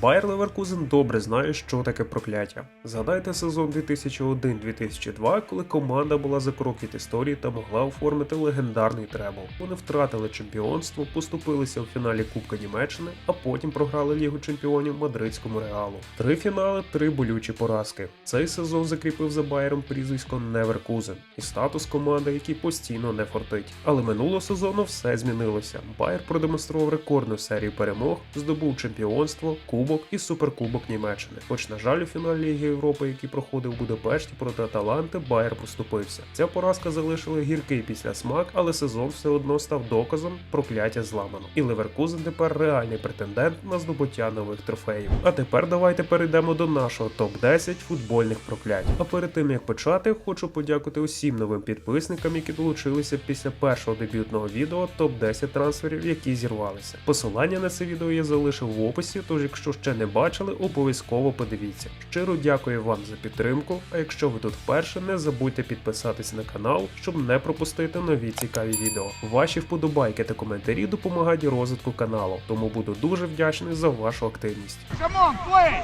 Байер Леверкузен добре знає, що таке прокляття. Згадайте сезон 2001-2002, коли команда була за крок від історії та могла оформити легендарний требл. Вони втратили чемпіонство, поступилися у фіналі Кубка Німеччини, а потім програли Лігу чемпіонів мадридському реалу. Три фінали, три болючі поразки. Цей сезон закріпив за Байером прізвисько Неверкузен і статус команди, який постійно не фортить. Але минулого сезону все змінилося. Байер продемонстрував рекордну серію перемог, здобув чемпіонство, кубок і суперкубок Німеччини. Хоч, на жаль, у фіналі Ліги Європи, який проходив у Будапешті проти Аталанти, Байер поступився. Ця поразка залишила гіркий після смак, але сезон все одно став доказом прокляття зламано. І Леверкузен тепер реальний претендент на здобуття нових трофеїв. А тепер давайте перейдемо до нашого топ-10 футбольних проклять. А перед тим як почати, хочу подякувати усім новим підписникам, які долучилися після першого дебютного відео топ-10 трансферів, які зірвалися. Посилання на це відео я залишив в описі, тож якщо ще не бачили, обов'язково подивіться. Щиро дякую вам за підтримку. А якщо ви тут вперше, не забудьте підписатись на канал, щоб не пропустити нові цікаві відео. Ваші вподобайки та коментарі допомагають розвитку каналу, тому буду дуже вдячний за вашу активність. Come on, play!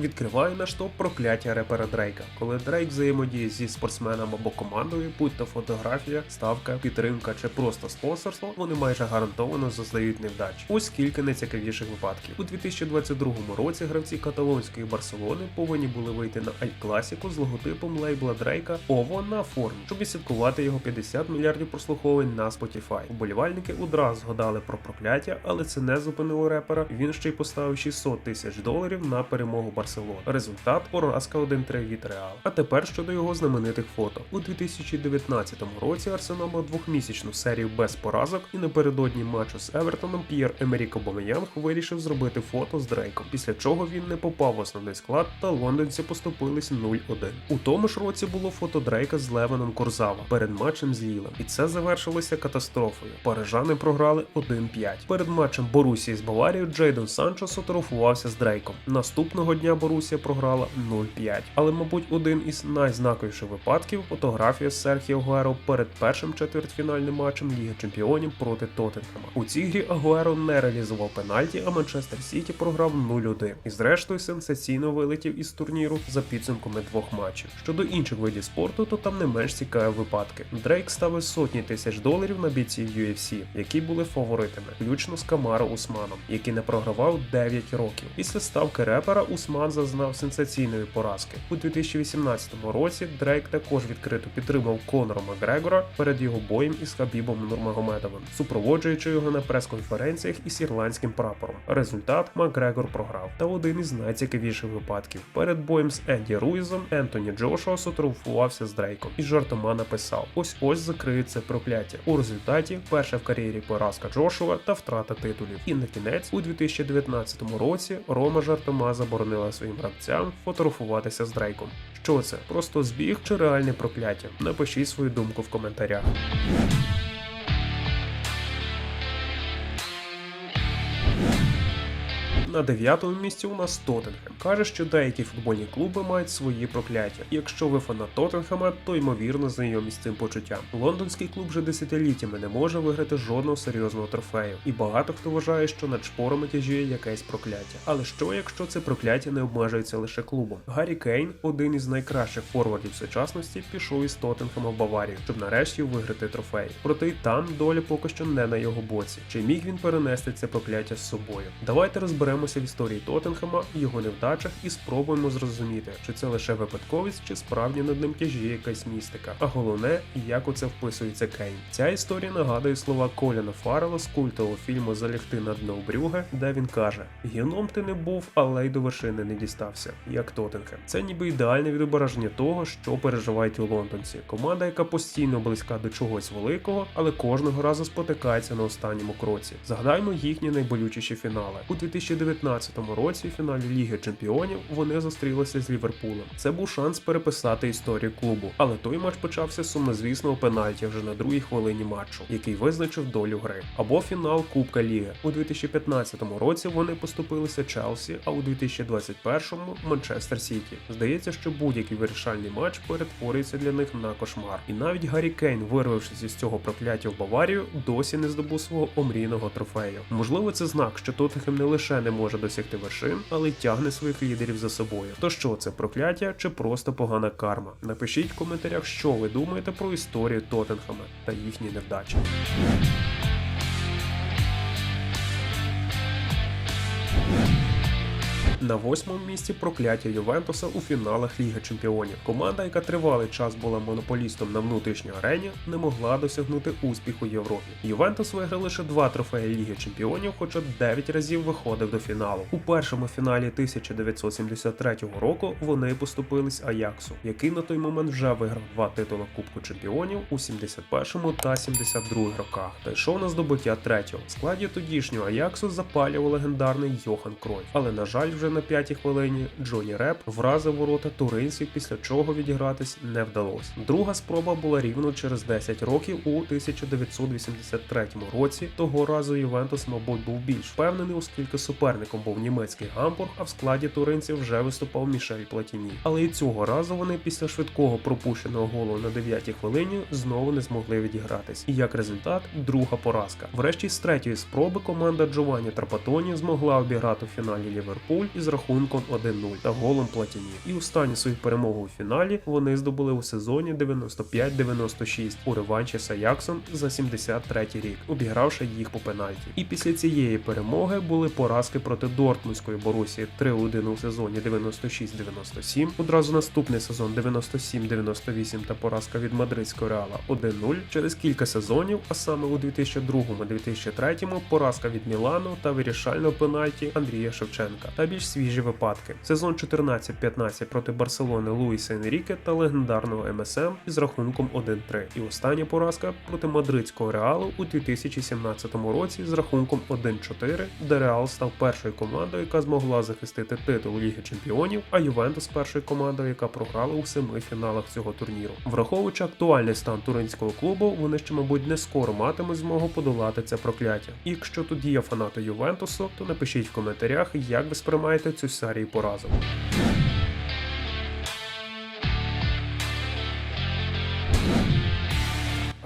Відкриваю наш топ прокляття репера Дрейка. Коли Дрейк взаємодіє зі спортсменом або командою, будь то фотографія, ставка, підтримка чи просто спонсорство, вони майже гарантовано зазнають невдач. Ось кілька найцікавіших випадків. У 2022 році гравці каталонської Барселони повинні були вийти на Аль Класіку з логотипом лейбла Дрейка Ово на формі, щоб відслідкувати його 50 мільярдів прослуховувань на Spotify. Вболівальники одразу згадали про прокляття, але це не зупинило репера. Він ще й поставив 600 тисяч доларів на перемогу Барселони. Результат поразка 1-3 від Реал. А тепер щодо його знаменитих фото. У 2019 році Арсенал мав двохмісячну серію без поразок, і напередодні матчу з Евертоном П'єр Емерік Обамеянг вирішив зробити фото з Дрейком, після чого він не попав в основний склад, та лондонці поступились 0-1. У тому ж році було фото Дрейка з Леваном Корзава перед матчем з Лілем, і це завершилося катастрофою. Парижани програли 1-5. Перед матчем Борусії з Баварією Джейдон Санчо сфотографувався з Дрейком. Наступного дня Борусія програла 0-5. Але, мабуть, один із найзнаковіших випадків фотографія з Серхіо Агуеро перед першим четвертьфінальним матчем Ліги Чемпіонів проти Тоттенхема. У цій грі Агуеро не реалізував пенальті, а Манчестер Сіті програв 0-1 і зрештою сенсаційно вилетів із турніру за підсумками двох матчів. Щодо інших видів спорту, то там не менш цікаві випадки. Дрейк ставив сотні тисяч доларів на бійців UFC, які були фаворитами, включно з Камаро Усманом, який не програвав 9 років. Після ставки репера Усман зазнав сенсаційної поразки. У 2018 році Дрейк також відкрито підтримав Конора Макгрегора перед його боєм із Хабібом Нурмагомедовим, супроводжуючи його на прес-конференціях із ірландським прапором. Результат Макгрегор програв. Та один із найцікавіших випадків. Перед боєм з Енді Руїзом Ентоні Джошуа сотруфувався з Дрейком і жартома написав: ось ось закриється прокляття. У результаті перша в кар'єрі поразка Джошуа та втрата титулів. І на кінець у 2019 році Рома жартома заборонила своїм гравцям фотографуватися з Дрейком. Що це? Просто збіг чи реальне прокляття? Напишіть свою думку в коментарях. На дев'ятому місці у нас Тоттенхем. Каже, що деякі футбольні клуби мають свої прокляття. Якщо ви фанат Тоттенхема, то ймовірно знайомі з цим почуттям. Лондонський клуб вже десятиліттями не може виграти жодного серйозного трофею, і багато хто вважає, що над шпорами тяжіє якесь прокляття. Але що, якщо це прокляття не обмежується лише клубом? Гаррі Кейн, один із найкращих форвардів сучасності, пішов із Тоттенхема в Баварію, щоб нарешті виграти трофей. Проте й там доля поки що не на його боці. Чи міг він перенести це прокляття з собою? Давайте розберемося в історії Тоттенхема, його невдачах і спробуємо зрозуміти, чи це лише випадковість, чи справді над ним тяжіє якась містика. А головне, як у це вписується Кейн. Ця історія нагадує слова Коліна Фаррела з культового фільму Залягти на дно Брюге, де він каже: Гіном ти не був, але й до вершини не дістався, як Тоттенхем. Це ніби ідеальне відображення того, що переживають у лондонці. Команда, яка постійно близька до чогось великого, але кожного разу спотикається на останньому кроці. Згадаймо їхні найболючіші фінали. У 2019 2015 році в фіналі Ліги Чемпіонів вони зустрілися з Ліверпулем. Це був шанс переписати історію клубу, але той матч почався з сумнозвісного пенальті вже на другій хвилині матчу, який визначив долю гри. Або фінал Кубка Ліги. У 2015 році вони поступилися Челсі, а у 2021-му Манчестер Сіті. Здається, що будь-який вирішальний матч перетворюється для них на кошмар. І навіть Гаррі Кейн, вирвавшись із цього прокляття в Баварію, досі не здобув свого омрійного трофею. Можливо, це знак, що Тоттенхем не лише не може досягти вершин, але тягне своїх лідерів за собою. То що це прокляття чи просто погана карма? Напишіть в коментарях, що ви думаєте про історію Тоттенхема та їхні невдачі. На восьмому місці прокляття Ювентуса у фіналах Ліги Чемпіонів. Команда, яка тривалий час була монополістом на внутрішній арені, не могла досягнути успіху Європі. Ювентус виграв лише два трофеї Ліги Чемпіонів, хоча 9 разів виходив до фіналу. У першому фіналі 1973 року вони поступились Аяксу, який на той момент вже виграв два титули Кубку Чемпіонів у 71 та 72 роках. Та йшов на здобуття третього. В складі тодішнього Аяксу запалював легендарний Йохан Кройф. Але на жаль, вже на п'ятій хвилині Джоні Реп вразив ворота туринців, після чого відігратись не вдалося. Друга спроба була рівно через 10 років у 1983 році. Того разу Ювентус, мабуть, був більш впевнений, оскільки суперником був німецький гамбург, а в складі туринців вже виступав Мішель Платіні. Але і цього разу вони після швидкого пропущеного голу на 9-й хвилині знову не змогли відігратись. І як результат, друга поразка. Врешті з третьої спроби команда Джованні Трапатоні змогла обіграти в фіналі Ліверпуль із рахунком 1-0 та голом Платіні. І останню свою перемогу у фіналі вони здобули у сезоні 95-96 у реванші з Аяксом за 73 рік, обігравши їх по пенальті. І після цієї перемоги були поразки проти Дортмундської Борусії 3-1 у сезоні 96-97. Одразу наступний сезон 97-98 та поразка від мадридського реала 1-0. Через кілька сезонів, а саме у 2002-2003 поразка від Мілану та вирішального пенальті Андрія Шевченка та більш свіжі випадки. Сезон 14-15 проти Барселони Луїса Енріке та легендарного МСМ із рахунком 1-3. І остання поразка проти мадридського реалу у 2017 році з рахунком 1-4, де Реал став першою командою, яка змогла захистити титул Ліги Чемпіонів, а Ювентус першою командою, яка програла у семи фіналах цього турніру. Враховуючи актуальний стан туринського клубу, вони ще, мабуть, не скоро матимуть змогу подолати це прокляття. І якщо тут є фанати Ювентусу, то напишіть в коментарях, як ви сприймаєте цю серію поразок.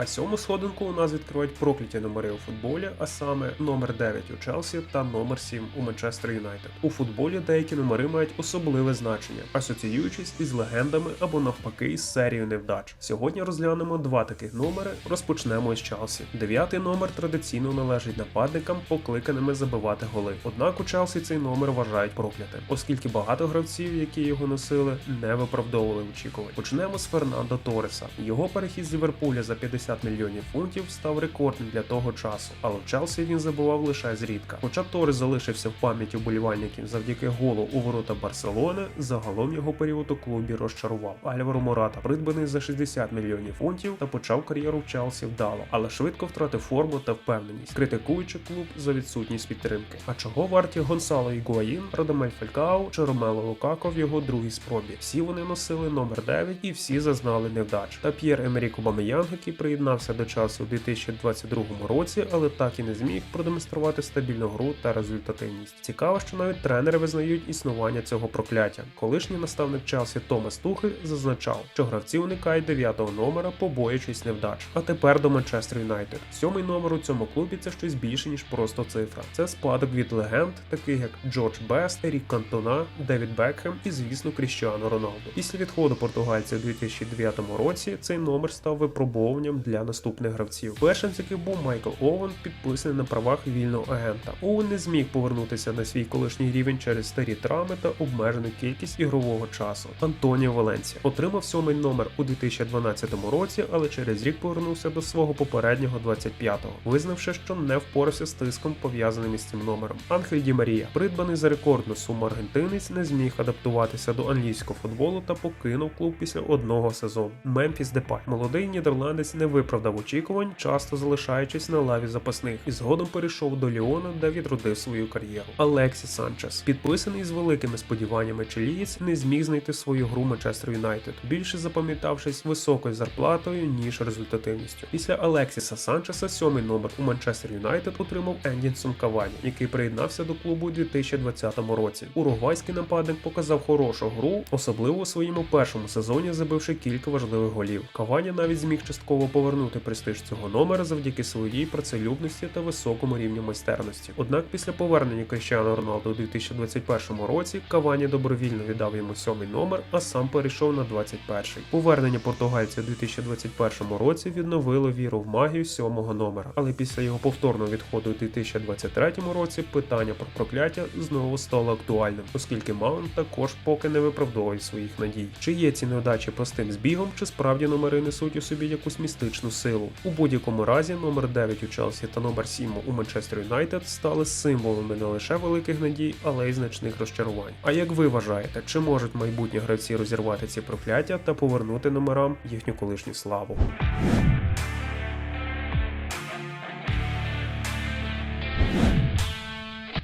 А сьому сходинку у нас відкривають прокляті номери у футболі, а саме номер 9 у Челсі та номер 7 у Манчестер Юнайтед. У футболі деякі номери мають особливе значення, асоціюючись із легендами або навпаки із серією невдач. Сьогодні розглянемо два таких номери. Розпочнемо із Челсі. Дев'ятий номер традиційно належить нападникам, покликаними забивати голи. Однак у Челсі цей номер вважають проклятим, оскільки багато гравців, які його носили, не виправдовували очікувань. Почнемо з Фернандо Торреса. Його перехід з Ліверпуля за 50 мільйонів фунтів став рекордним для того часу, але в Челсі він забував лише зрідка. Хоча Торрес залишився в пам'яті вболівальників завдяки голу у ворота Барселони, загалом його період у клубі розчарував. Альваро Мората, придбаний за 60 мільйонів фунтів, та почав кар'єру в Челсі вдало, але швидко втратив форму та впевненість, критикуючи клуб за відсутність підтримки. А чого варті Гонсало Ігуаїн, Радамель Фалькао чи Ромело Лукако в його другій спробі? Всі вони носили номер 9 і всі зазнали невдач. Та П'єр Емерік Обамеянг, який приєднався до Челсі у 2022 році, але так і не зміг продемонструвати стабільну гру та результативність. Цікаво, що навіть тренери визнають існування цього прокляття. Колишній наставник Челсі Томас Тухель зазначав, що гравці уникають 9-го номера, побоюючись невдач. А тепер до Манчестер Юнайтед. Сьомий номер у цьому клубі це щось більше ніж просто цифра. Це спадок від легенд, таких як Джордж Бест, Ерік Кантона, Девід Бекхем і, звісно, Кріщіано Роналдо. Після відходу португальця у 2009 році цей номер став випробовуванням для наступних гравців. Першим з яких був Майкл Оуен, підписаний на правах вільного агента. Оуен не зміг повернутися на свій колишній рівень через старі травми та обмежену кількість ігрового часу. Антоніо Валенсія отримав сьомий номер у 2012 році, але через рік повернувся до свого попереднього 25-го, визнавши, що не впорався з тиском, пов'язаним із цим номером. Анхель Ді Марія, придбаний за рекордну суму аргентинець, не зміг адаптуватися до англійського футболу та покинув клуб після одного сезону. Мемфіс Депай, молодий нідерландець, не виправдав очікувань, часто залишаючись на лаві запасних, і згодом перейшов до Ліона, де відродив свою кар'єру. Алексі Санчес, підписаний з великими сподіваннями чилієць, не зміг знайти свою гру Манчестер Юнайтед, більше запам'ятавшись високою зарплатою ніж результативністю. Після Алексіса Санчеса сьомий номер у Манчестер Юнайтед отримав Ендінсон Кавані, який приєднався до клубу у 2020 році. Уругвайський нападник показав хорошу гру, особливо у своєму першому сезоні, забивши кілька важливих голів. Кавані навіть зміг частково повернути престиж цього номера завдяки своїй працелюбності та високому рівню майстерності. Однак після повернення Кріщану Роналду у 2021 році Кавані добровільно віддав йому сьомий номер, а сам перейшов на 21-й. Повернення португальця у 2021 році відновило віру в магію сьомого номера, але після його повторного відходу у 2023 році питання про прокляття знову стало актуальним, оскільки Маунт також поки не виправдовує своїх надій. Чи є ці невдачі простим збігом, чи справді номери несуть у собі якусь містичну силу? У будь-якому разі номер 9 у Челсі та номер 7 у Манчестер Юнайтед стали символами не лише великих надій, але й значних розчарувань. А як ви вважаєте, чи можуть майбутні гравці розірвати ці прокляття та повернути номерам їхню колишню славу?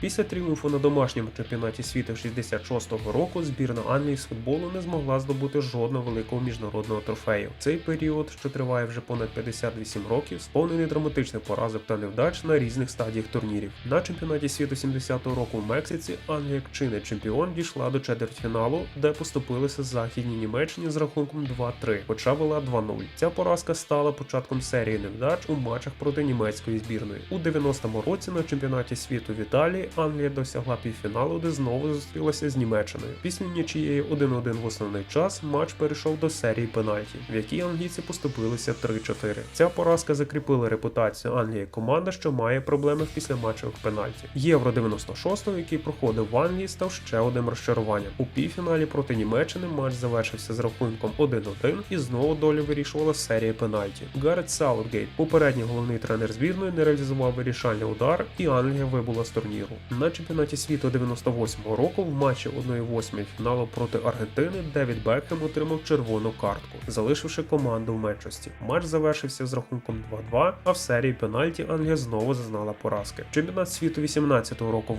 Після тріумфу на домашньому чемпіонаті світу 66-го року збірна Англії з футболу не змогла здобути жодного великого міжнародного трофею. Цей період, що триває вже понад 58 років, сповнений драматичних поразок та невдач на різних стадіях турнірів. На чемпіонаті світу 70-го року в Мексиці Англія як чинний чемпіон дійшла до четвертьфіналу, де поступилися західній Німеччині з рахунком 2-3, хоча вела 2-0. Ця поразка стала початком серії невдач у матчах проти німецької збірної. У 90-му році на чемпіонаті світу в Італії Англія досягла півфіналу, де знову зустрілася з Німеччиною. Після нічієї 1-1 в основний час матч перейшов до серії пенальті, в якій англійці поступилися 3-4. Ця поразка закріпила репутацію Англії команда, що має проблеми в післяматчевих пенальті. Євро 96-го, який проходив в Англії, став ще одним розчаруванням. У півфіналі проти Німеччини матч завершився з рахунком 1-1 і знову долю вирішувала серія пенальті. Гарет Саутгейт, попередній головний тренер збірної, не реалізував вирішальний удар, і Англія вибула з турніру. На чемпіонаті світу 98-го року в матчі 1-8 фіналу проти Аргентини Девід Бекхем отримав червону картку, залишивши команду в меншості. Матч завершився з рахунком 2-2, а в серії пенальті Англія знову зазнала поразки. Чемпіонат світу 18-го року в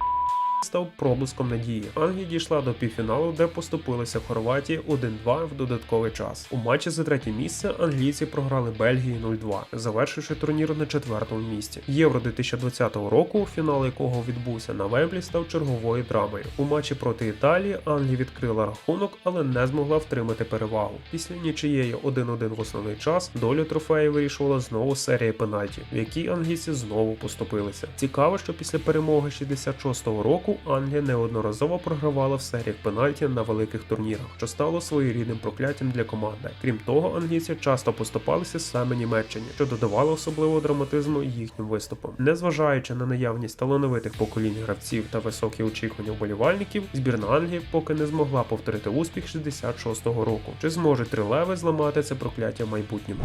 став проблиском надії. Англія дійшла до півфіналу, де поступилися Хорватії 1-2 в додатковий час. У матчі за третє місце англійці програли Бельгії 0-2, завершивши турнір на четвертому місці. Євро 2020 року, фінал якого відбувся на Вемблі, став черговою драмою. У матчі проти Італії Англія відкрила рахунок, але не змогла втримати перевагу. Після нічиєї 1-1 в основний час долю трофею вирішувала знову серія пенальті, в якій англійці знову поступилися. Цікаво, що після перемоги 66-го року Англія неодноразово програвала в серіях пенальті на великих турнірах, що стало своєрідним прокляттям для команди. Крім того, англійці часто поступалися саме Німеччині, що додавало особливого драматизму їхнім виступам. Незважаючи на наявність талановитих поколінь гравців та високі очікування вболівальників, збірна Англії поки не змогла повторити успіх 66-го року. Чи зможуть трилеви зламати це прокляття в майбутньому?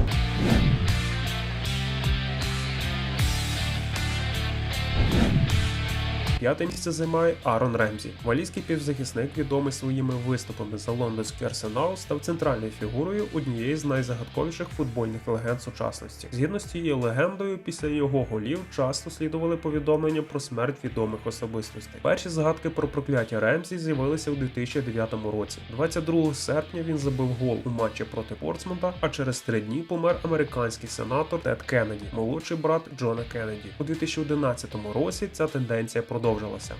П'яте місце займає Арон Ремзі. Валійський півзахисник, відомий своїми виступами за лондонський арсенал, став центральною фігурою однієї з найзагадковіших футбольних легенд сучасності. Згідно з цією легендою, після його голів часто слідували повідомлення про смерть відомих особистостей. Перші згадки про прокляття Ремзі з'явилися у 2009 році. 22 серпня він забив гол у матчі проти Портсмута, а через три дні помер американський сенатор Тед Кеннеді, молодший брат Джона Кеннеді. У 2011 році ця тенденція продовжилася.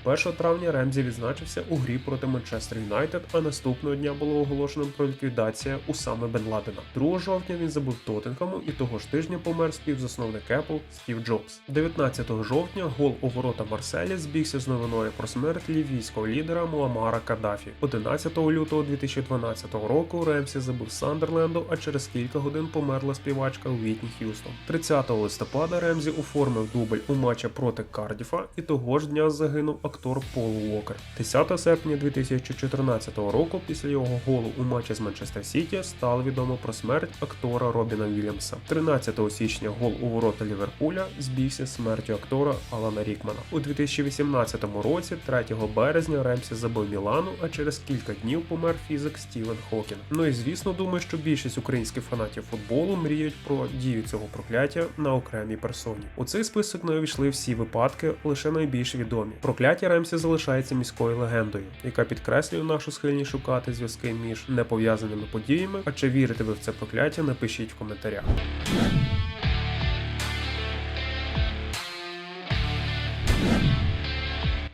1 травня Ремзі відзначився у грі проти Манчестер Юнайтед, а наступного дня було оголошено про ліквідація Усами Бен Ладена. 2 жовтня він забив Тоттенхаму і того ж тижня помер співзасновник Apple Стів Джобс. 19 жовтня гол у ворота Марселі збігся з новиною про смерть лівійського лідера Муамара Каддафі. 11 лютого 2012 року Ремсі забив Сандерленду, а через кілька годин померла співачка Уітні Х'юстон. 30 листопада Ремзі оформив дубль у матчі проти Кардіфа і того ж дня загинув актор Пол Уокер. 10 серпня 2014 року, після його голу у матчі з Манчестер Сіті, стало відомо про смерть актора Робіна Вільямса. 13 січня гол у ворота Ліверпуля збігся смертю актора Алана Рікмана. У 2018 році, 3 березня, Ремсі забив Мілану, а через кілька днів помер фізик Стівен Хокінг. Ну і звісно, думаю, що більшість українських фанатів футболу мріють про дію цього прокляття на окремій персоні. У цей список не увійшли всі випадки, лише найбільш відомі. Прокляття Ремсі залишається міською легендою, яка підкреслює нашу схильність шукати зв'язки між непов'язаними подіями. А чи вірите ви в це прокляття? Напишіть в коментарях.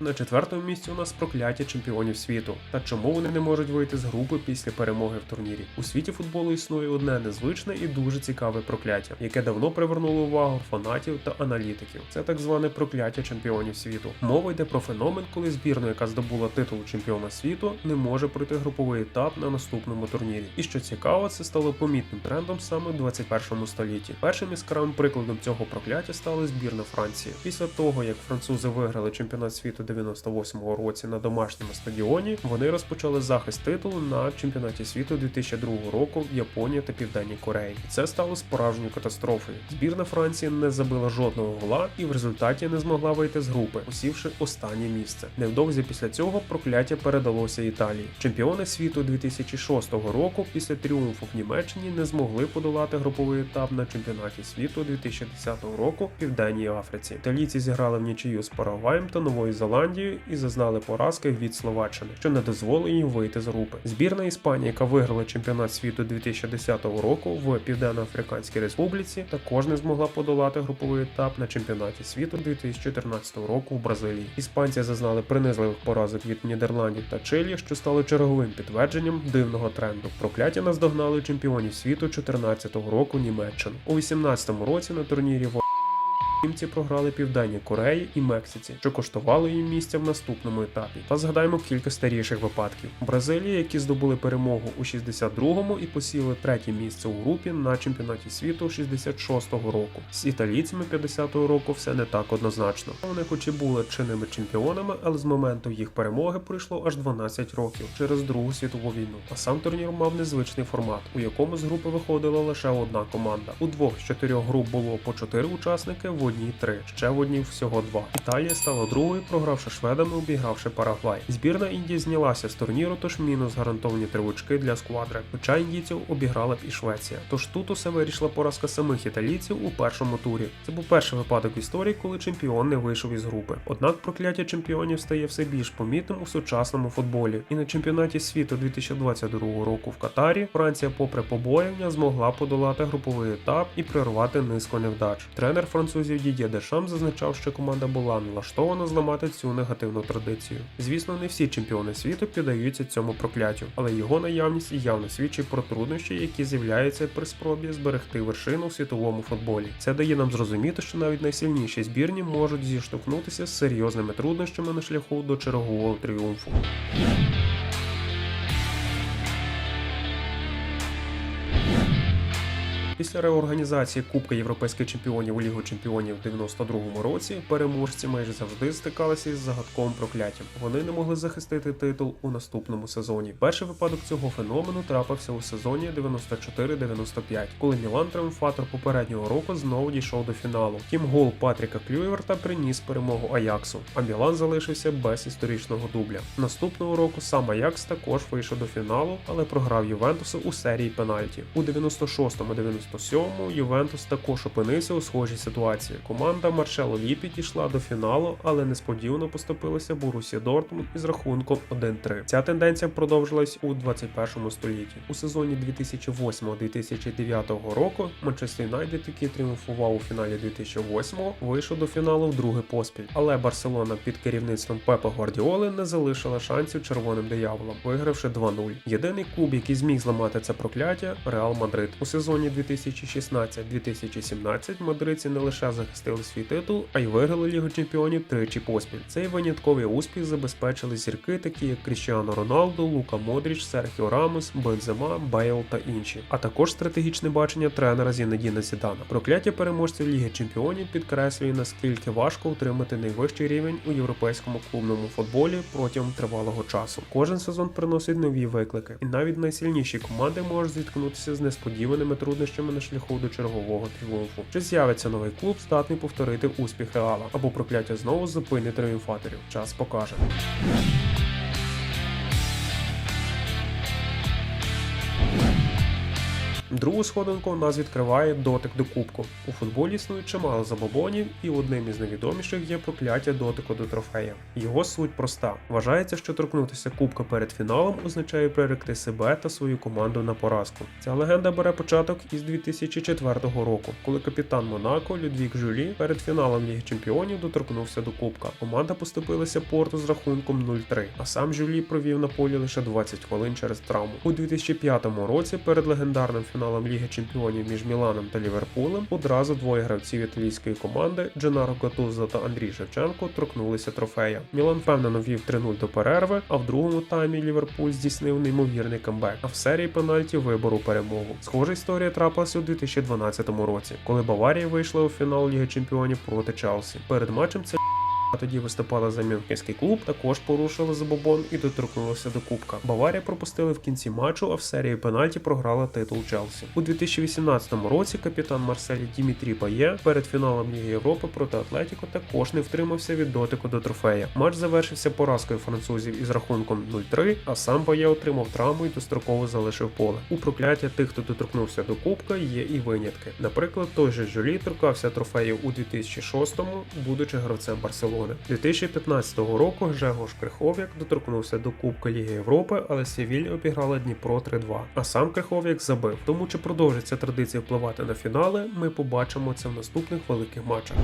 На четвертому місці у нас прокляття чемпіонів світу. Та чому вони не можуть вийти з групи після перемоги в турнірі? У світі футболу існує одне незвичне і дуже цікаве прокляття, яке давно привернуло увагу фанатів та аналітиків. Це так зване прокляття чемпіонів світу. Мова йде про феномен, коли збірна, яка здобула титул чемпіона світу, не може пройти груповий етап на наступному турнірі. І що цікаво, це стало помітним трендом саме в 21 столітті. Першим яскравим прикладом цього прокляття стала збірна Франції. Після того, як французи виграли чемпіонат світу 98-го році на домашньому стадіоні, вони розпочали захист титулу на чемпіонаті світу 2002 року в Японії та Південній Кореї. Це стало справжньою катастрофою. Збірна Франції не забила жодного гола і в результаті не змогла вийти з групи, посівши останнє місце. Невдовзі після цього прокляття передалося Італії. Чемпіони світу 2006 року після тріумфу в Німеччині не змогли подолати груповий етап на чемпіонаті світу 2010 року в Південній Африці. Італійці зіграли в нічию з Парагваєм та Новою Зеландією і зазнали поразки від Словаччини, що не дозволило їм вийти з групи. Збірна Іспанії, яка виграла чемпіонат світу 2010 року в Південно-Африканській Республіці, також не змогла подолати груповий етап на чемпіонаті світу 2014 року в Бразилії. Іспанці зазнали принизливих поразок від Нідерландів та Чилі, що стало черговим підтвердженням дивного тренду. Прокляття наздогнали чемпіонів світу 2014 року Німеччину. У 2018 році на турнірі в Німці програли Південній Кореї і Мексиці, що коштувало їм місця в наступному етапі. Та згадаємо кілька старіших випадків: Бразилії, які здобули перемогу у 62-му і посіли третє місце у групі на чемпіонаті світу 66-го року. З італійцями 50-го року все не так однозначно. Вони, хоч і були чинними чемпіонами, але з моменту їх перемоги пройшло аж 12 років через Другу світову війну. А сам турнір мав незвичний формат, у якому з групи виходила лише одна команда. У двох з чотирьох груп було по чотири учасники. Одній три, ще в одній всього два. Італія стала другою, програвши шведами, обігравши Парагвай. Збірна Індії знялася з турніру, тож мінус гарантовані три очки для сквадри. Хоча індійців обіграла б і Швеція. Тож тут усе вирішила поразка самих італійців у першому турі. Це був перший випадок в історії, коли чемпіон не вийшов із групи. Однак прокляття чемпіонів стає все більш помітним у сучасному футболі. І на чемпіонаті світу 2022 року в Катарі Франція, попри побоювання, змогла подолати груповий етап і прервати низку невдач. Тренер французів Дідє Дешам зазначав, що команда була налаштована зламати цю негативну традицію. Звісно, не всі чемпіони світу піддаються цьому прокляттю, але його наявність явно свідчить про труднощі, які з'являються при спробі зберегти вершину в світовому футболі. Це дає нам зрозуміти, що навіть найсильніші збірні можуть зіштовхнутися з серйозними труднощами на шляху до чергового тріумфу. Після реорганізації Кубка європейських чемпіонів у Лігу чемпіонів в 92-му році переможці майже завжди стикалися із загадковим прокляттям. Вони не могли захистити титул у наступному сезоні. Перший випадок цього феномену трапився у сезоні 94-95, коли Мілан триумфатор попереднього року знову дійшов до фіналу. Втім, гол Патріка Клюєверта приніс перемогу Аяксу, а Мілан залишився без історичного дубля. Наступного року сам Аякс також вийшов до фіналу, але програв Ювентусу у серії пенальті. У 96-му 97-му Ювентус також опинився у схожій ситуації. Команда Маршело Ліпі дійшла до фіналу, але несподівано поступилася Борусі Дортмунд із рахунком 1-3. Ця тенденція продовжилась у 21 столітті. У сезоні 2008-2009 року Манчестер Юнайтед, який тріумфував у фіналі 2008-го, вийшов до фіналу вдруге поспіль. Але Барселона під керівництвом Пепа Гвардіоли не залишила шансів червоним дияволам, вигравши 2-0. Єдиний клуб, який зміг зламати це прокляття Реал Мадрид. У сезоні 2016-2017 мадридці не лише захистили свій титул, а й виграли Лігу Чемпіонів тричі поспіль. Цей винятковий успіх забезпечили зірки, такі як Кріщіано Роналду, Лука Модріч, Серхіо Рамос, Бензема, Бейл та інші, а також стратегічне бачення тренера Зінедіна Зідана. Прокляття переможців Ліги Чемпіонів підкреслює наскільки важко утримати найвищий рівень у європейському клубному футболі протягом тривалого часу. Кожен сезон приносить нові виклики, і навіть найсильніші команди можуть зіткнутися з несподіваними труднощами на шляху до чергового тріумфу. Чи з'явиться новий клуб, здатний повторити успіх Реала, або прокляття знову зупинить тріумфаторів? Час покаже. Другу сходинку у нас відкриває дотик до кубку. У футболі існує чимало забобонів, і одним із найвідоміших є прокляття дотику до трофея. Його суть проста: вважається, що торкнутися кубка перед фіналом означає приректи себе та свою команду на поразку. Ця легенда бере початок із 2004 року, коли капітан Монако Людвік Жюлі перед фіналом Ліги Чемпіонів доторкнувся до кубка. Команда поступилася порту з рахунком 0-3, а сам Жюлі провів на полі лише 20 хвилин через травму. У 2005 році перед легендарним фіналом Ліги Чемпіонів між Міланом та Ліверпулем одразу двоє гравців італійської команди Дженаро Гатузо та Андрій Шевченко торкнулися трофея. Мілан впевнено вів 3-0 до перерви, а в другому таймі Ліверпуль здійснив неймовірний камбек. А в серії пенальті вибору перемогу. Схожа історія трапилася у 2012 році, коли Баварія вийшла у фінал Ліги Чемпіонів проти Челсі. Перед матчем це тоді виступала за Мюнхенський клуб, також порушила забобон і доторкнулася до кубка. Баварія пропустили в кінці матчу, а в серії пенальті програла титул Челсі. У 2018 році капітан Марселі Дімітрі Бає перед фіналом Ліги Європи проти Атлетіко також не втримався від дотику до трофея. Матч завершився поразкою французів із рахунком 0-3, а сам Бає отримав травму і достроково залишив поле. У прокляття тих, хто доторкнувся до кубка, є і винятки. Наприклад, той же Жолі торкався трофеїв у 2006-му, будучи гравцем Барселони. 2015 року Жегош Крихов'як доторкнувся до Кубка Ліги Європи, але Сівіль обіграла Дніпро 3-2. А сам Крихов'як забив. Тому чи продовжиться традиція впливати на фінали, ми побачимо це в наступних великих матчах.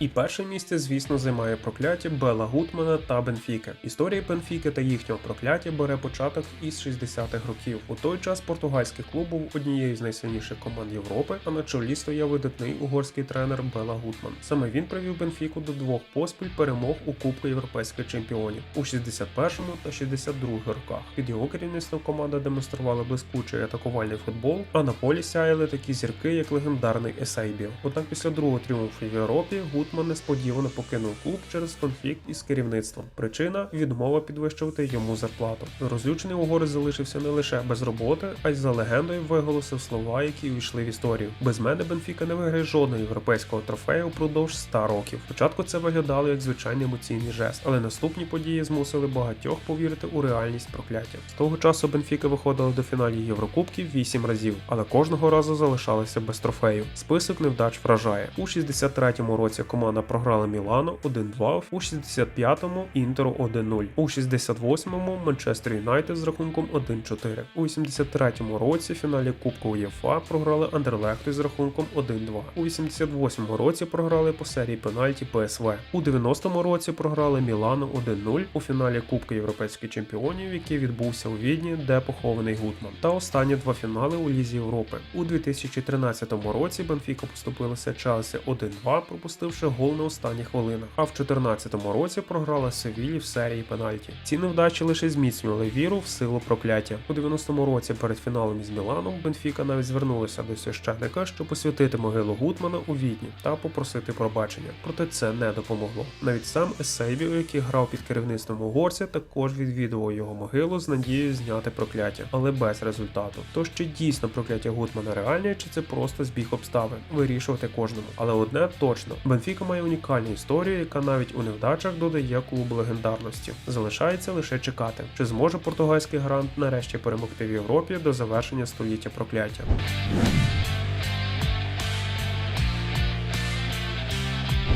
І перше місце, звісно, займає прокляття Бела Гутмана та Бенфіка. Історія Бенфіки та їхнього прокляття бере початок із 60-х років. У той час португальський клуб був однією з найсильніших команд Європи, а на чолі стояв видатний угорський тренер Бела Гутман. Саме він привів Бенфіку до двох поспіль перемог у Кубку європейських чемпіонів у 61-му та 62-х роках. Під його керівництвом команда демонструвала блискучий атакувальний футбол, а на полі сяяли такі зірки, як легендарний Есейбіо. Однак після другого тріумфу в Європі Гутман несподівано покинув клуб через конфлікт із керівництвом. Причина відмова підвищувати йому зарплату. Розлючений угорець залишився не лише без роботи, а й за легендою виголосив слова, які увійшли в історію. Без мене Бенфіка не виграє жодного європейського трофею впродовж 100 років. Спочатку це виглядало як звичайний емоційний жест, але наступні події змусили багатьох повірити у реальність прокляття. З того часу Бенфіка виходила до фіналів Єврокубків 8 разів, але кожного разу залишалася без трофею. Список невдач вражає у 63-му році. Команда програла Мілану 1-2, у 65-му Інтеру 1-0, у 68-му Манчестер Юнайтед з рахунком 1-4. У 83-му році в фіналі Кубку УЄФА програли Андерлехту з рахунком 1-2. У 88-му році програли по серії пенальті ПСВ. У 90-му році програли Мілану 1-0 у фіналі Кубку Європейських чемпіонів, який відбувся у Відні, де похований Гутман. Та останні два фінали у Лізі Європи. У 2013 році Бенфіка поступилася Челсі 1-2, пропустивши гол на останніх хвилинах. А в 2014 році програла Севілі в серії пенальті. Ці невдачі лише зміцнювали віру в силу прокляття. У 90-му році перед фіналом із Міланом Бенфіка навіть звернулася до священника, щоб посвятити могилу Гутмана у Відні та попросити пробачення. Проте це не допомогло. Навіть сам Есейбіо, який грав під керівництвом угорця, також відвідував його могилу з надією зняти прокляття, але без результату. Тож чи дійсно прокляття Гутмана реальне, чи це просто збіг обставин? Вирішувати кожному. Але одне точно: Бенфіка має унікальну історію, яка навіть у невдачах додає клубу легендарності. Залишається лише чекати, чи зможе португальський грант нарешті перемогти в Європі до завершення століття прокляття.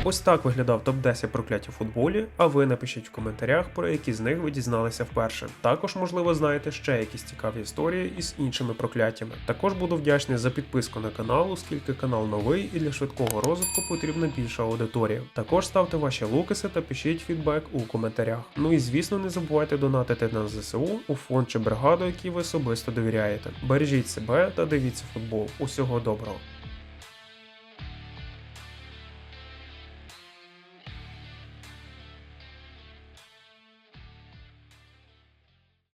Ось так виглядав топ-10 проклять у футболі, а ви напишіть в коментарях, про які з них ви дізналися вперше. Також, можливо, знаєте ще якісь цікаві історії із іншими прокляттями. Також буду вдячний за підписку на канал, оскільки канал новий і для швидкого розвитку потрібна більша аудиторія. Також ставте ваші лукаси та пишіть фідбек у коментарях. Ну і звісно, не забувайте донатити на ЗСУ у фонд чи бригаду, якій ви особисто довіряєте. Бережіть себе та дивіться футбол. Усього доброго.